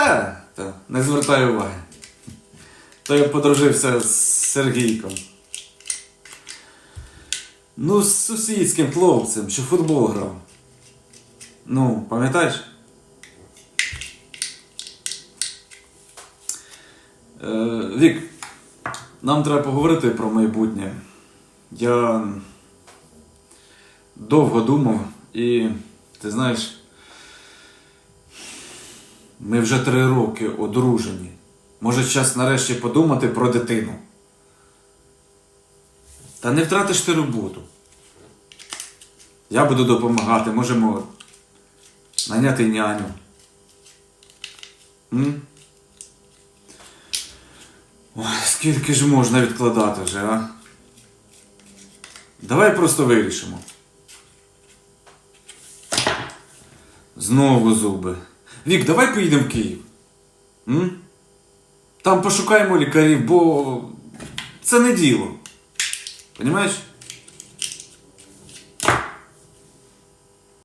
Та, та, не звертай уваги. То я подружився з Сергійком. Ну, з сусідським хлопцем, що футбол грав. Ну, пам'ятаєш? Е, Вік, нам треба поговорити про майбутнє. Я довго думав і ти знаєш, ми вже три роки одружені. Може, час нарешті подумати про дитину. Та не втратиш ти роботу. Я буду допомагати, можемо наняти няню. М? Ой, скільки ж можна відкладати вже, а? Давай просто вирішимо. Знову зуби. Вік, давай поїдемо в Київ. М? Там пошукаємо лікарів, бо це не діло. Понімаєш?